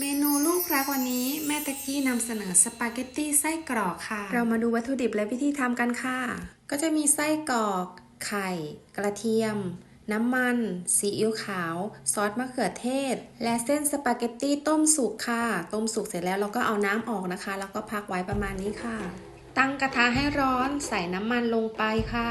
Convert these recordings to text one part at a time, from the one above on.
เมนูลูกรักวันนี้แม่ตะกี้นำเสนอสปาเกตตี้ไส้กรอกค่ะ เรามาดูวัตถุดิบและวิธีทำกันค่ะ ก็จะมีไส้กรอก ไข่ กระเทียม น้ำมัน ซีอิ๊วขาว ซอสมะเขือเทศ และเส้นสปาเกตตี้ต้มสุกค่ะ ต้มสุกเสร็จแล้วเราก็เอาน้ำออกนะคะ แล้วก็พักไว้ประมาณนี้ค่ะ ตั้งกระทะให้ร้อนใส่น้ำมันลงไปค่ะ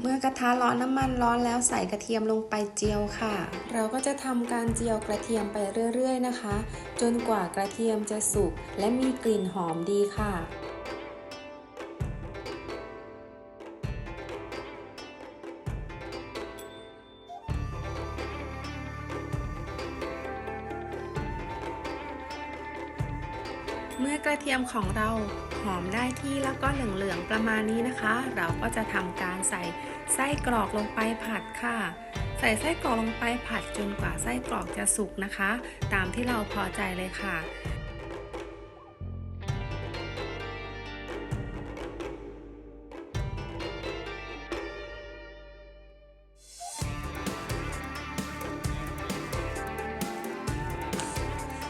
เมื่อกระทะร้อนน้ำมันร้อนแล้วใส่กระเทียมลงไปเจียวค่ะ เราก็จะทำการเจียวกระเทียมไปเรื่อยๆนะคะ จนกว่ากระเทียมจะสุกและมีกลิ่นหอมดีค่ะเมื่อกระเทียมของเรา หอมได้ที่แล้วก็เหลืองๆประมาณนี้นะคะ เราก็จะทำการใส่ไส้กรอกลงไปผัดค่ะ ใส่ไส้กรอกลงไปผัดจนกว่าไส้กรอกจะสุกนะคะ ตามที่เราพอใจเลยค่ะ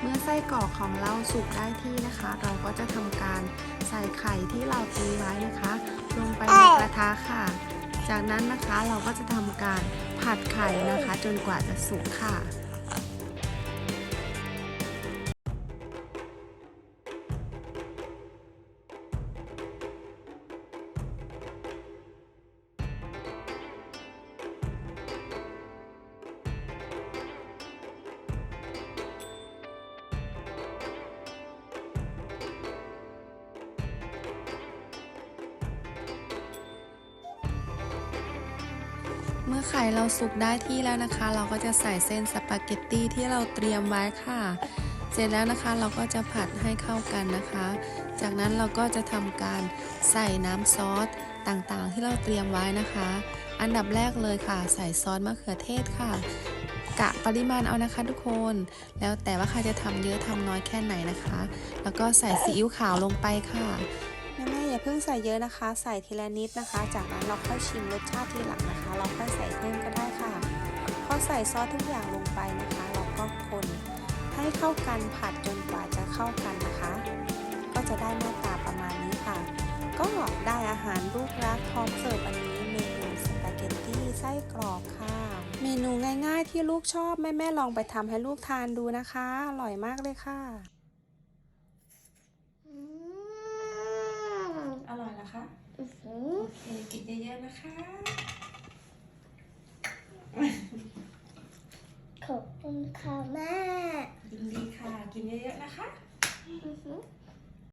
เมื่อไส้กรอกของเราสุกได้ที่นะคะ เราก็จะทำการใส่ไข่ที่เราตีไว้นะคะ ลงไปในกระทะค่ะ จากนั้นนะคะเราก็จะทำการผัดไข่นะคะ จนกว่าจะสุกค่ะ เมื่อไข่เราสุกได้ที่แล้วนะคะ เราก็จะใส่เส้นสปาเกตตี้ที่เราเตรียมไว้ค่ะ เสร็จแล้วนะคะเราก็จะผัดให้เข้ากันนะคะ จากนั้นเราก็จะทำการใส่น้ำซอสต่างๆ ที่เราเตรียมไว้นะคะ อันดับแรกเลยค่ะ ใส่ซอสมะเขือเทศค่ะ กะปริมาณเอานะคะทุกคน แล้วแต่ว่าใครจะทำเยอะทำน้อยแค่ไหนนะคะ แล้วก็ใส่ซีอิ๊วขาวลงไปค่ะ อย่าเพิ่งใส่เยอะนะคะ ใส่ทีละนิดนะคะ จากนั้นเราค่อยชิมรสชาติทีหลังนะคะ เราค่อยใส่เพิ่มก็ได้ค่ะพอใส่ซอสทุกอย่างลงไปนะคะ เราก็คนให้เข้ากันผัดจนกว่าจะเข้ากันนะคะ ก็จะได้หน้าตาประมาณนี้ค่ะ ก็ได้อาหารลูกรักพร้อมเสิร์ฟอันนี้เมนูสปาเกตตี้ไส้กรอกค่ะ เมนูง่ายๆที่ลูกชอบแม่ๆลองไปทำให้ลูกทานดูนะคะ อร่อยมากเลยค่ะ อื มอร่อยนะคะอื้อหือโอเคกินเยอะๆนะคะขอบคุณค่ะแม่ยินดีค่ะ กินเยอะๆนะคะ อื้อหือ